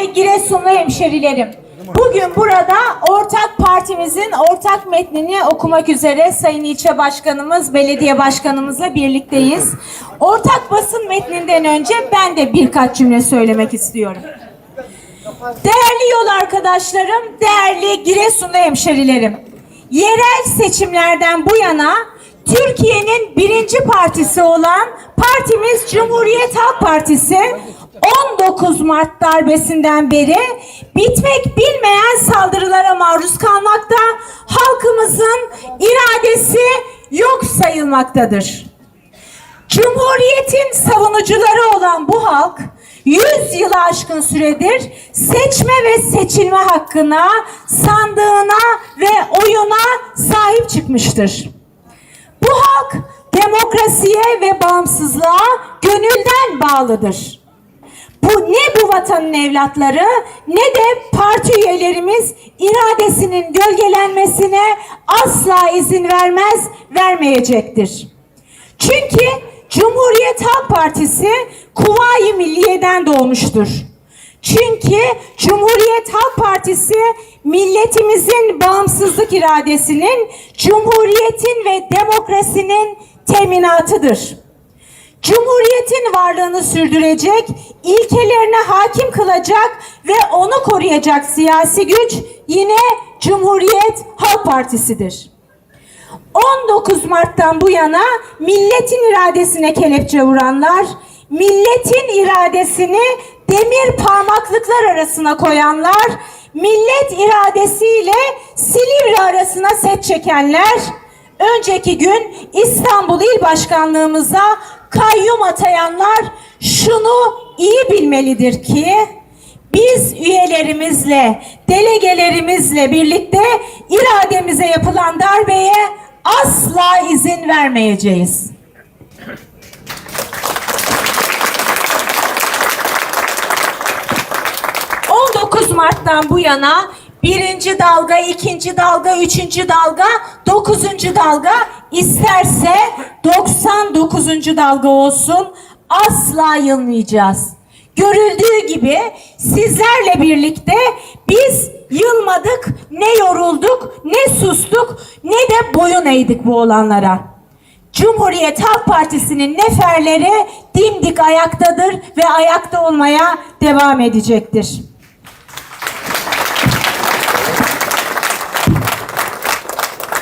Değerli Giresunlu hemşerilerim, bugün burada ortak partimizin ortak metnini okumak üzere Sayın İlçe Başkanımız, Belediye Başkanımızla birlikteyiz. Ortak basın metninden önce ben de birkaç cümle söylemek istiyorum. Değerli yol arkadaşlarım, değerli Giresunlu hemşerilerim. Yerel seçimlerden bu yana Türkiye'nin birinci partisi olan partimiz Cumhuriyet Halk Partisi 19 Mart darbesinden beri bitmek bilmeyen saldırılara maruz kalmakta, halkımızın iradesi yok sayılmaktadır. Cumhuriyetin savunucuları olan bu halk 100 yılı aşkın süredir seçme ve seçilme hakkına, sandığına ve oyuna sahip çıkmıştır. Bu halk demokrasiye ve bağımsızlığa gönülden bağlıdır. Bu ne bu vatanın evlatları ne de parti üyelerimiz iradesinin gölgelenmesine asla izin vermez, vermeyecektir. Çünkü Cumhuriyet Halk Partisi Kuvayi Milliye'den doğmuştur. Çünkü Cumhuriyet Halk Partisi milletimizin bağımsızlık iradesinin, cumhuriyetin ve demokrasinin teminatıdır. Cumhuriyetin varlığını sürdürecek, ilkelerine hakim kılacak ve onu koruyacak siyasi güç yine Cumhuriyet Halk Partisi'dir. 19 Mart'tan bu yana milletin iradesine kelepçe vuranlar, milletin iradesini demir parmaklıklar arasına koyanlar, millet iradesiyle Silivri arasına set çekenler, önceki gün İstanbul İl Başkanlığımıza kayyum atayanlar şunu iyi bilmelidir ki biz üyelerimizle, delegelerimizle birlikte irademize yapılan darbeye asla izin vermeyeceğiz. ...19 Mart'tan bu yana birinci dalga, ikinci dalga, üçüncü dalga, dokuzuncu dalga isterse 99. dalga olsun asla yılmayacağız. Görüldüğü gibi sizlerle birlikte biz yılmadık, ne yorulduk, ne sustuk, ne de boyun eğdik bu olanlara. Cumhuriyet Halk Partisi'nin neferleri dimdik ayaktadır ve ayakta olmaya devam edecektir.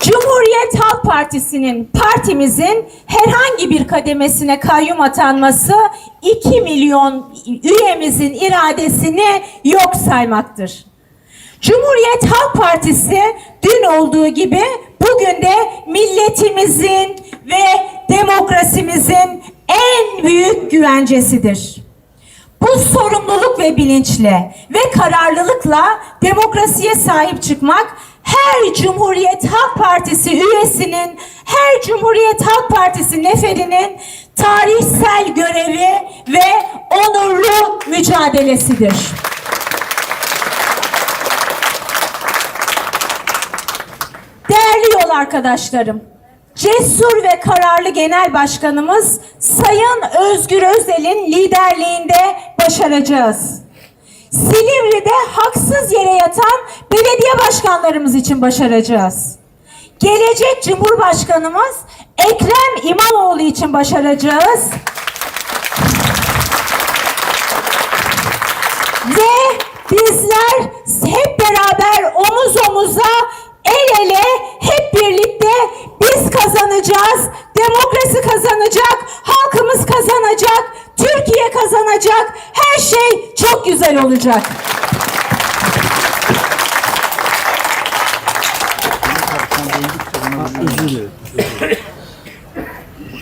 Cumhuriyet Halk Partisi'nin partimizin herhangi bir kademesine kayyum atanması 2 milyon üyemizin iradesini yok saymaktır. Cumhuriyet Halk Partisi dün olduğu gibi bugün de milletimizin ve demokrasimizin en büyük güvencesidir. Bu sorumluluk ve bilinçle ve kararlılıkla demokrasiye sahip çıkmak her Cumhuriyet Halk Partisi üyesinin, her Cumhuriyet Halk Partisi neferinin tarihsel görevi ve onurlu mücadelesidir. Değerli yol arkadaşlarım, cesur ve kararlı genel başkanımız Sayın Özgür Özel'in liderliğinde başaracağız. Silivri'de haksız yere yatan belediye başkanlarımız için başaracağız. Gelecek Cumhurbaşkanımız Ekrem İmamoğlu için başaracağız. Ve bizler hep beraber omuz omuza, olacak.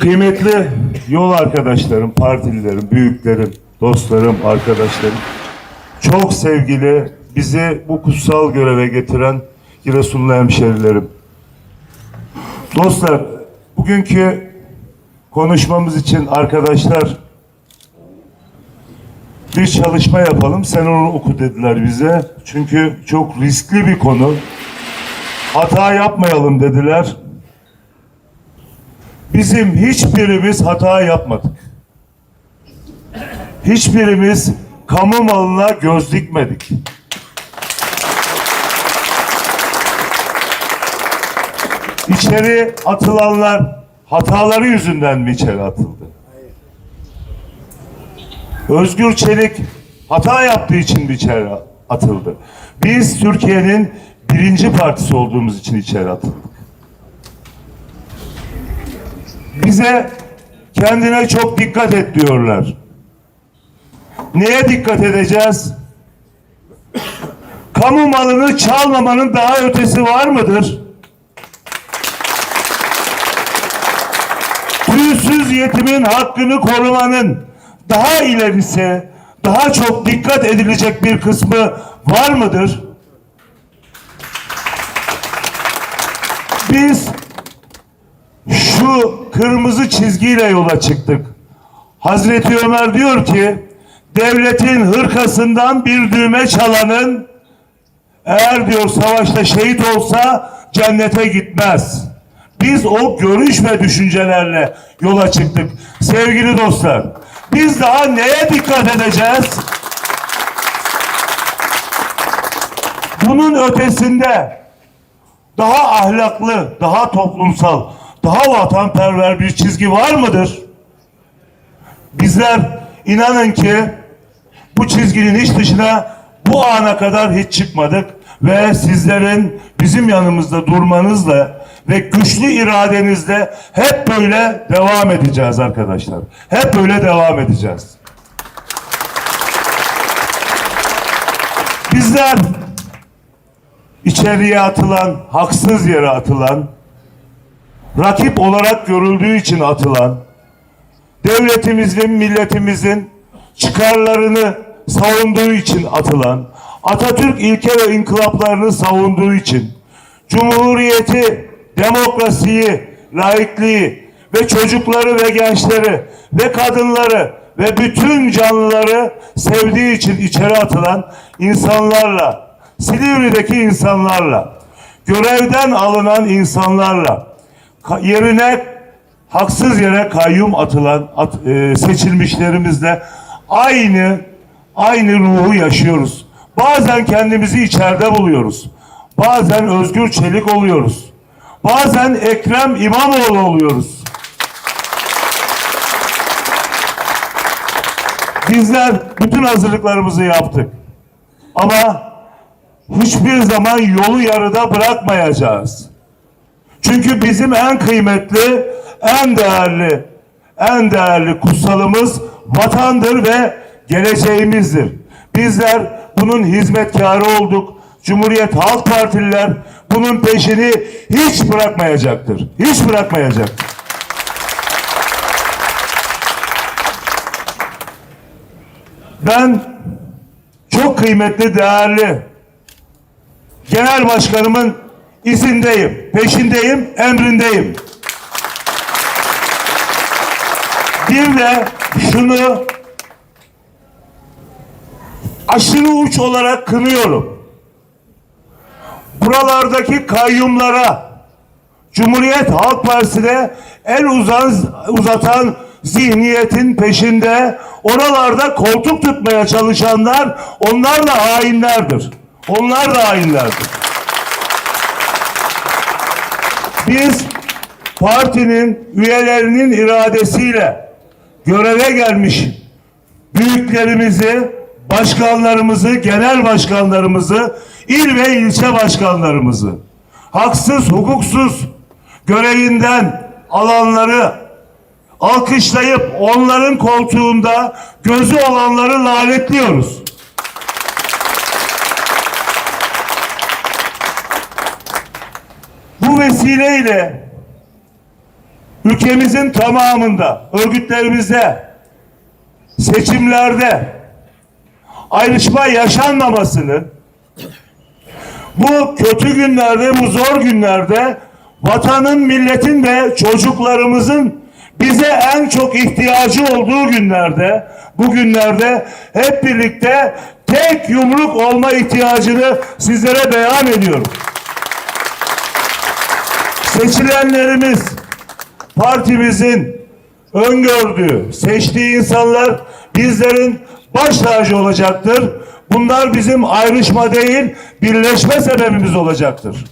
Kıymetli yol arkadaşlarım, partililerim, büyüklerim, dostlarım, arkadaşlarım. Çok sevgili bizi bu kutsal göreve getiren Giresunlu hemşerilerim. Dostlar, bugünkü konuşmamız için arkadaşlar bir çalışma yapalım. Sen onu oku dediler bize. Çünkü çok riskli bir konu. Hata yapmayalım dediler. Bizim hiçbirimiz hata yapmadık. Hiçbirimiz kamu malına göz dikmedik. İçeri atılanlar hataları yüzünden mi içeri atıldı? Özgür Çelik hata yaptığı için içeri atıldı? Biz Türkiye'nin birinci partisi olduğumuz için içeri atıldık. Bize kendine çok dikkat et diyorlar. Neye dikkat edeceğiz? Kamu malını çalmamanın daha ötesi var mıdır? Tüysüz yetimin hakkını korumanın daha ilerisi, daha çok dikkat edilecek bir kısmı var mıdır? Biz şu kırmızı çizgiyle yola çıktık. Hazreti Ömer diyor ki devletin hırkasından bir düğme çalanın eğer diyor savaşta şehit olsa cennete gitmez. Biz o görüş ve düşüncelerle yola çıktık. Sevgili dostlar, biz daha neye dikkat edeceğiz? Bunun ötesinde daha ahlaklı, daha toplumsal, daha vatanperver bir çizgi var mıdır? Bizler inanın ki bu çizginin hiç dışına bu ana kadar hiç çıkmadık ve sizlerin bizim yanımızda durmanızla ve güçlü iradenizle hep böyle devam edeceğiz arkadaşlar. Hep böyle devam edeceğiz. Bizler içeriye atılan, haksız yere atılan, rakip olarak görüldüğü için atılan, devletimizin, milletimizin çıkarlarını savunduğu için atılan, Atatürk ilke ve inkılaplarını savunduğu için, Cumhuriyeti, demokrasiyi, laikliği ve çocukları ve gençleri ve kadınları ve bütün canlıları sevdiği için içeri atılan insanlarla, Silivri'deki insanlarla, görevden alınan insanlarla, yerine haksız yere kayyum atılan at- e, seçilmişlerimizle aynı aynı ruhu yaşıyoruz. Bazen kendimizi içeride buluyoruz. Bazen Özgür Çelik oluyoruz. Bazen Ekrem İmamoğlu oluyoruz. Bizler bütün hazırlıklarımızı yaptık. Ama hiçbir zaman yolu yarıda bırakmayacağız. Çünkü bizim en kıymetli, en değerli, en değerli kutsalımız vatandır ve geleceğimizdir. Bizler bunun hizmetkarı olduk. Cumhuriyet Halk Partililer bunun peşini hiç bırakmayacaktır. Hiç bırakmayacaktır. Ben çok kıymetli, değerli genel başkanımın izindeyim, peşindeyim, emrindeyim. Bir de şunu aşırı uç olarak kınıyorum. Buralardaki kayyumlara Cumhuriyet Halk Partisi'ne el uzan, uzatan zihniyetin peşinde oralarda koltuk tutmaya çalışanlar onlar da hainlerdir. Onlar da hainlerdir. Biz partinin üyelerinin iradesiyle göreve gelmiş büyüklerimizi, başkanlarımızı, genel başkanlarımızı, il ve ilçe başkanlarımızı haksız, hukuksuz görevinden alanları alkışlayıp onların koltuğunda gözü olanları lanetliyoruz. Bu vesileyle ülkemizin tamamında, örgütlerimizde, seçimlerde ayrışma yaşanmamasını bu kötü günlerde, bu zor günlerde vatanın, milletin ve çocuklarımızın bize en çok ihtiyacı olduğu günlerde, bu günlerde hep birlikte tek yumruk olma ihtiyacını sizlere beyan ediyorum. Seçilenlerimiz partimizin öngördüğü, seçtiği insanlar bizlerin baş tacı olacaktır. Bunlar bizim ayrışma değil, birleşme sebebimiz olacaktır.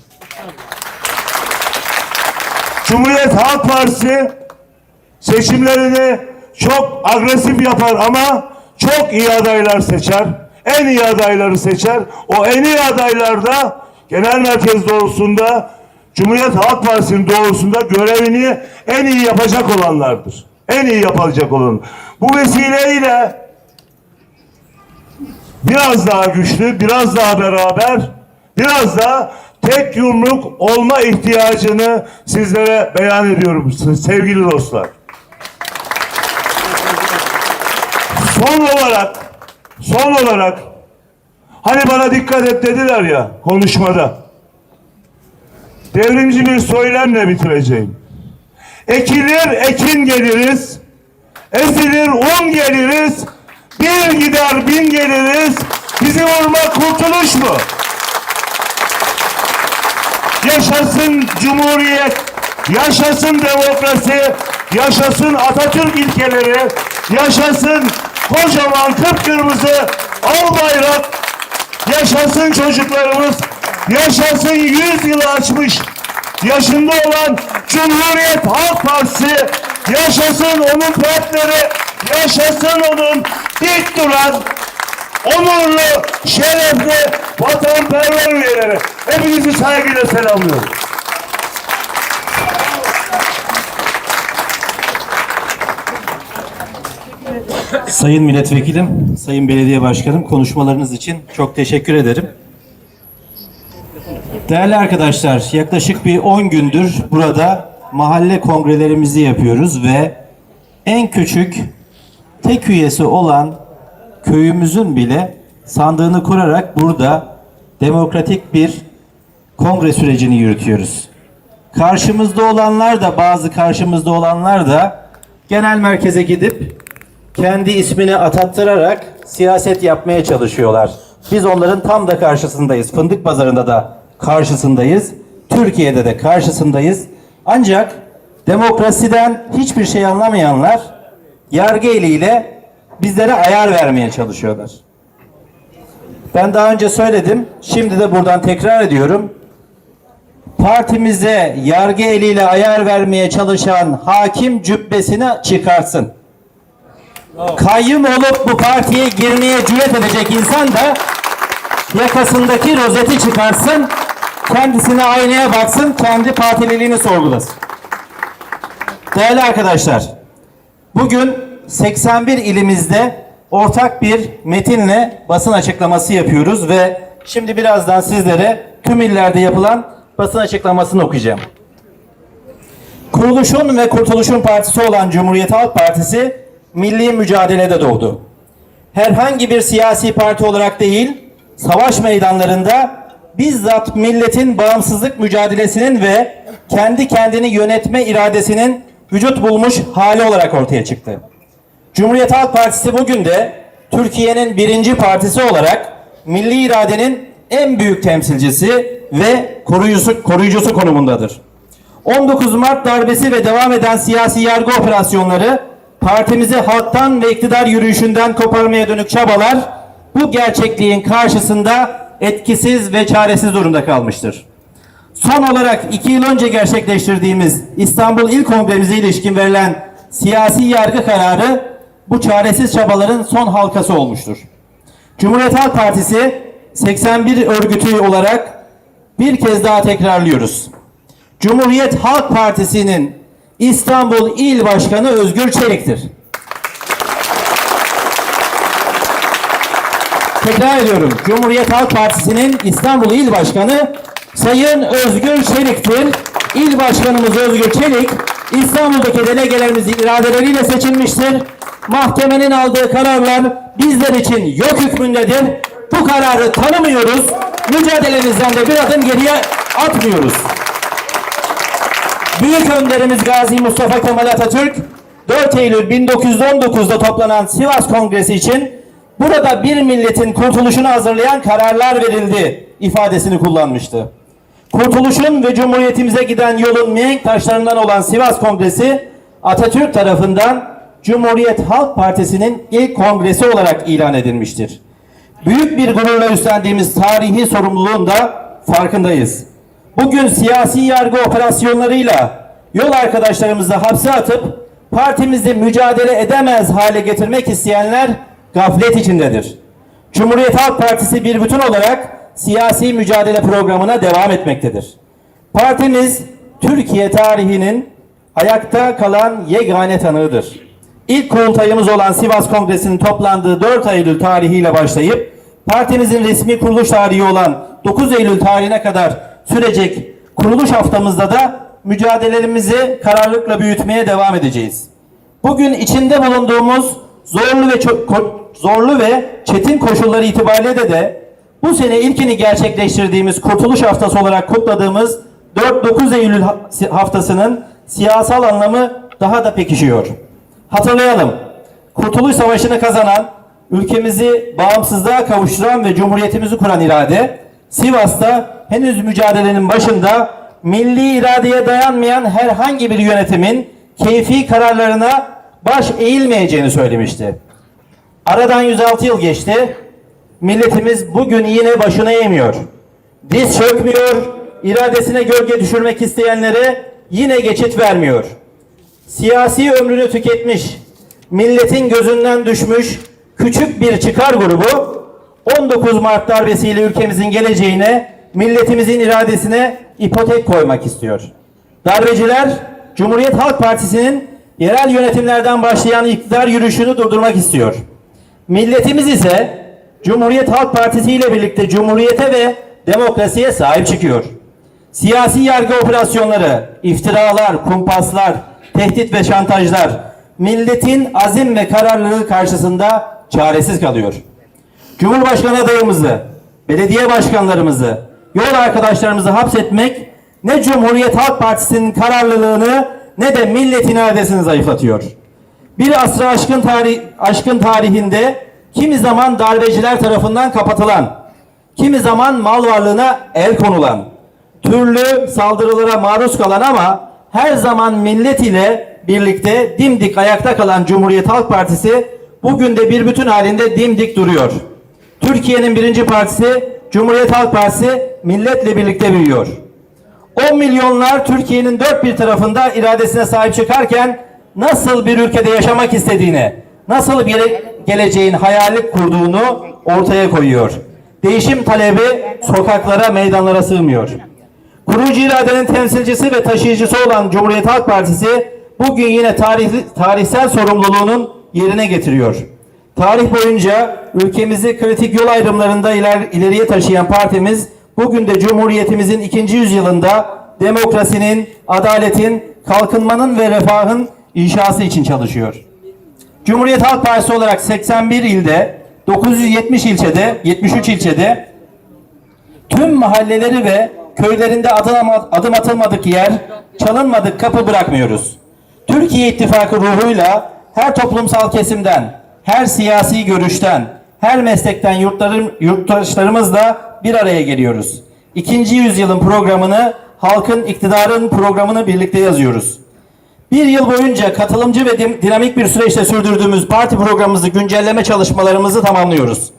Cumhuriyet Halk Partisi seçimlerini çok agresif yapar ama çok iyi adaylar seçer. En iyi adayları seçer. O en iyi adaylar da genel merkez doğrusunda Cumhuriyet Halk Partisi'nin doğrusunda görevini en iyi yapacak olanlardır. En iyi yapacak olan. Bu vesileyle biraz daha güçlü, biraz daha beraber, biraz da tek yumruk olma ihtiyacını sizlere beyan ediyorum sevgili dostlar. Son olarak, son olarak hani bana dikkat et dediler ya konuşmada. Devrimci bir söylemle bitireceğim. Ekilir ekin geliriz, ezilir un geliriz, bir gider bin geliriz, bizi vurmak kurtuluş mu? Yaşasın Cumhuriyet, yaşasın demokrasi, yaşasın Atatürk ilkeleri, yaşasın kocaman kıpkırmızı al bayrak, yaşasın çocuklarımız, yaşasın 100 yılı açmış yaşında olan Cumhuriyet Halk Partisi, yaşasın onun partneri, yaşasın onun dik duran onurlu, şerefli, vatanperver üyeleri. Hepinizi saygıyla selamlıyorum. Sayın Milletvekilim, Sayın Belediye Başkanım konuşmalarınız için çok teşekkür ederim. Değerli arkadaşlar, yaklaşık bir 10 gündür burada mahalle kongrelerimizi yapıyoruz ve en küçük tek üyesi olan köyümüzün bile sandığını kurarak burada demokratik bir kongre sürecini yürütüyoruz. Karşımızda olanlar da bazı karşımızda olanlar da genel merkeze gidip kendi ismini atattırarak siyaset yapmaya çalışıyorlar. Biz onların tam da karşısındayız. Fındık pazarında da karşısındayız. Türkiye'de de karşısındayız. Ancak demokrasiden hiçbir şey anlamayanlar yargı eliyle bizlere ayar vermeye çalışıyorlar. Ben daha önce söyledim. Şimdi de buradan tekrar ediyorum. Partimize yargı eliyle ayar vermeye çalışan hakim cübbesini çıkarsın kayyum olup bu partiye girmeye cüret edecek insan da yakasındaki rozeti çıkarsın, kendisine aynaya baksın, kendi partililiğini sorgulasın. Değerli arkadaşlar, bugün 81 ilimizde ortak bir metinle basın açıklaması yapıyoruz ve şimdi birazdan sizlere tüm illerde yapılan basın açıklamasını okuyacağım. Kuruluşun ve Kurtuluşun Partisi olan Cumhuriyet Halk Partisi milli mücadelede doğdu. Herhangi bir siyasi parti olarak değil, savaş meydanlarında bizzat milletin bağımsızlık mücadelesinin ve kendi kendini yönetme iradesinin vücut bulmuş hali olarak ortaya çıktı. Cumhuriyet Halk Partisi bugün de Türkiye'nin birinci partisi olarak milli iradenin en büyük temsilcisi ve koruyucusu, koruyucusu konumundadır. 19 Mart darbesi ve devam eden siyasi yargı operasyonları partimizi halktan ve iktidar yürüyüşünden koparmaya dönük çabalar bu gerçekliğin karşısında etkisiz ve çaresiz durumda kalmıştır. Son olarak iki yıl önce gerçekleştirdiğimiz İstanbul İl Kongremize ilişkin verilen siyasi yargı kararı bu çaresiz çabaların son halkası olmuştur. Cumhuriyet Halk Partisi 81 örgütü olarak bir kez daha tekrarlıyoruz. Cumhuriyet Halk Partisi'nin İstanbul İl Başkanı Özgür Çelik'tir. Tekrar ediyorum. Cumhuriyet Halk Partisi'nin İstanbul İl Başkanı Sayın Özgür Çelik'tir. İl Başkanımız Özgür Çelik İstanbul'daki delegelerimizin iradeleriyle seçilmiştir. Mahkemenin aldığı kararlar bizler için yok hükmündedir. Bu kararı tanımıyoruz. Mücadelemizden de bir adım geriye atmıyoruz. Büyük önderimiz Gazi Mustafa Kemal Atatürk 4 Eylül 1919'da toplanan Sivas Kongresi için burada bir milletin kurtuluşunu hazırlayan kararlar verildi ifadesini kullanmıştı. Kurtuluşun ve Cumhuriyetimize giden yolun mihenk taşlarından olan Sivas Kongresi Atatürk tarafından Cumhuriyet Halk Partisi'nin ilk kongresi olarak ilan edilmiştir. Büyük bir gururla üstlendiğimiz tarihi sorumluluğun da farkındayız. Bugün siyasi yargı operasyonlarıyla yol arkadaşlarımızı hapse atıp partimizi mücadele edemez hale getirmek isteyenler gaflet içindedir. Cumhuriyet Halk Partisi bir bütün olarak siyasi mücadele programına devam etmektedir. Partimiz Türkiye tarihinin ayakta kalan yegane tanığıdır. İlk kurultayımız olan Sivas Kongresi'nin toplandığı 4 Eylül tarihiyle başlayıp partimizin resmi kuruluş tarihi olan 9 Eylül tarihine kadar sürecek kuruluş haftamızda da mücadelelerimizi kararlılıkla büyütmeye devam edeceğiz. Bugün içinde bulunduğumuz zorlu ve zorlu ve çetin koşulları itibariyle de de bu sene ilkini gerçekleştirdiğimiz Kurtuluş Haftası olarak kutladığımız 4-9 Eylül haftasının siyasal anlamı daha da pekişiyor. Hatırlayalım. Kurtuluş Savaşı'nı kazanan, ülkemizi bağımsızlığa kavuşturan ve cumhuriyetimizi kuran irade, Sivas'ta henüz mücadelenin başında milli iradeye dayanmayan herhangi bir yönetimin keyfi kararlarına baş eğilmeyeceğini söylemişti. Aradan 106 yıl geçti. Milletimiz bugün yine başına eğmiyor. Diz çökmüyor, iradesine gölge düşürmek isteyenlere yine geçit vermiyor. Siyasi ömrünü tüketmiş, milletin gözünden düşmüş küçük bir çıkar grubu 19 Mart darbesiyle ülkemizin geleceğine, milletimizin iradesine ipotek koymak istiyor. Darbeciler Cumhuriyet Halk Partisi'nin yerel yönetimlerden başlayan iktidar yürüyüşünü durdurmak istiyor. Milletimiz ise Cumhuriyet Halk Partisi ile birlikte cumhuriyete ve demokrasiye sahip çıkıyor. Siyasi yargı operasyonları, iftiralar, kumpaslar, tehdit ve şantajlar milletin azim ve kararlılığı karşısında çaresiz kalıyor. Cumhurbaşkanı adayımızı, belediye başkanlarımızı, yol arkadaşlarımızı hapsetmek ne Cumhuriyet Halk Partisi'nin kararlılığını ne de milletin iradesini zayıflatıyor. Bir asrı aşkın, tarih, aşkın tarihinde kimi zaman darbeciler tarafından kapatılan, kimi zaman mal varlığına el konulan, türlü saldırılara maruz kalan ama her zaman millet ile birlikte dimdik ayakta kalan Cumhuriyet Halk Partisi bugün de bir bütün halinde dimdik duruyor. Türkiye'nin birinci partisi Cumhuriyet Halk Partisi milletle birlikte büyüyor. 10 milyonlar Türkiye'nin dört bir tarafında iradesine sahip çıkarken nasıl bir ülkede yaşamak istediğini, nasıl bir geleceğin hayali kurduğunu ortaya koyuyor. Değişim talebi sokaklara, meydanlara sığmıyor. Kurucu iradenin temsilcisi ve taşıyıcısı olan Cumhuriyet Halk Partisi bugün yine tarihli, tarihsel sorumluluğunun yerine getiriyor. Tarih boyunca ülkemizi kritik yol ayrımlarında iler, ileriye taşıyan partimiz bugün de Cumhuriyetimizin ikinci yüzyılında demokrasinin, adaletin, kalkınmanın ve refahın inşası için çalışıyor. Cumhuriyet Halk Partisi olarak 81 ilde, 970 ilçede, 73 ilçede tüm mahalleleri ve köylerinde adım, atılmadık yer, çalınmadık kapı bırakmıyoruz. Türkiye İttifakı ruhuyla her toplumsal kesimden, her siyasi görüşten, her meslekten yurtlarım, yurttaşlarımızla bir araya geliyoruz. İkinci yüzyılın programını, halkın iktidarın programını birlikte yazıyoruz. Bir yıl boyunca katılımcı ve dinamik bir süreçte sürdürdüğümüz parti programımızı güncelleme çalışmalarımızı tamamlıyoruz.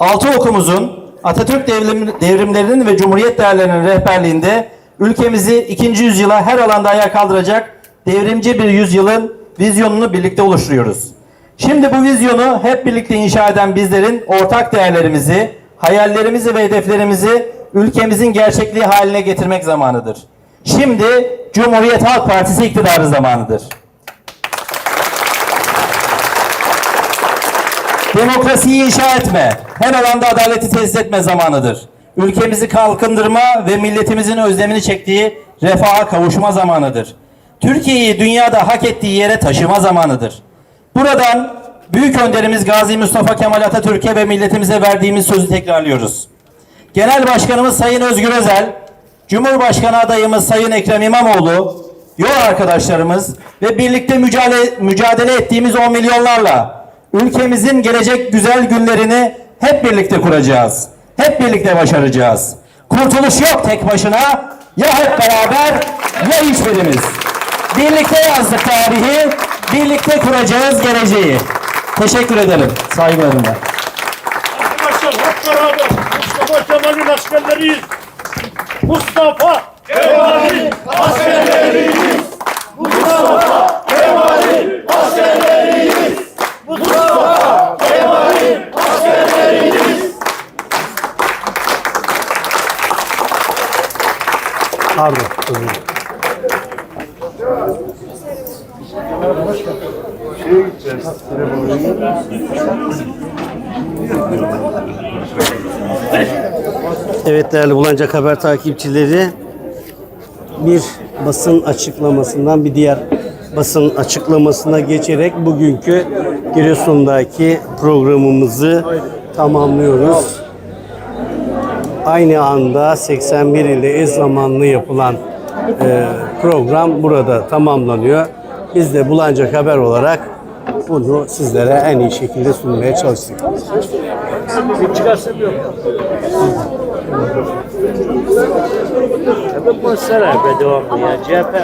Altı okumuzun Atatürk devrim- devrimlerinin ve Cumhuriyet değerlerinin rehberliğinde ülkemizi ikinci yüzyıla her alanda ayağa kaldıracak devrimci bir yüzyılın vizyonunu birlikte oluşturuyoruz. Şimdi bu vizyonu hep birlikte inşa eden bizlerin ortak değerlerimizi, hayallerimizi ve hedeflerimizi ülkemizin gerçekliği haline getirmek zamanıdır. Şimdi Cumhuriyet Halk Partisi iktidarı zamanıdır. Demokrasiyi inşa etme, her alanda adaleti tesis etme zamanıdır. Ülkemizi kalkındırma ve milletimizin özlemini çektiği refaha kavuşma zamanıdır. Türkiye'yi dünyada hak ettiği yere taşıma zamanıdır. Buradan büyük önderimiz Gazi Mustafa Kemal Atatürk'e ve milletimize verdiğimiz sözü tekrarlıyoruz. Genel Başkanımız Sayın Özgür Özel, Cumhurbaşkanı adayımız Sayın Ekrem İmamoğlu, yol arkadaşlarımız ve birlikte mücadele, mücadele ettiğimiz 10 milyonlarla ülkemizin gelecek güzel günlerini hep birlikte kuracağız. Hep birlikte başaracağız. Kurtuluş yok tek başına, ya hep beraber ya hiçbirimiz. Birlikte yazdık tarihi, birlikte kuracağız geleceği. Teşekkür ederim saygılarımla. Arkadaşlar hep beraber Mustafa Kemal'in askerleriyiz. Mustafa Kemal'in askerleriyiz. Mustafa Kemal'in askerleriyiz. Mustafa Kemal'in askerleriyiz. Evet değerli Bulancak Haber takipçileri bir basın açıklamasından bir diğer basın açıklamasına geçerek bugünkü Giresun'daki programımızı tamamlıyoruz. Aynı anda 81 ile eş zamanlı yapılan e, program burada tamamlanıyor. Biz de Bulancak Haber olarak bunu sizlere en iyi şekilde sunmaya çalıştık. CHP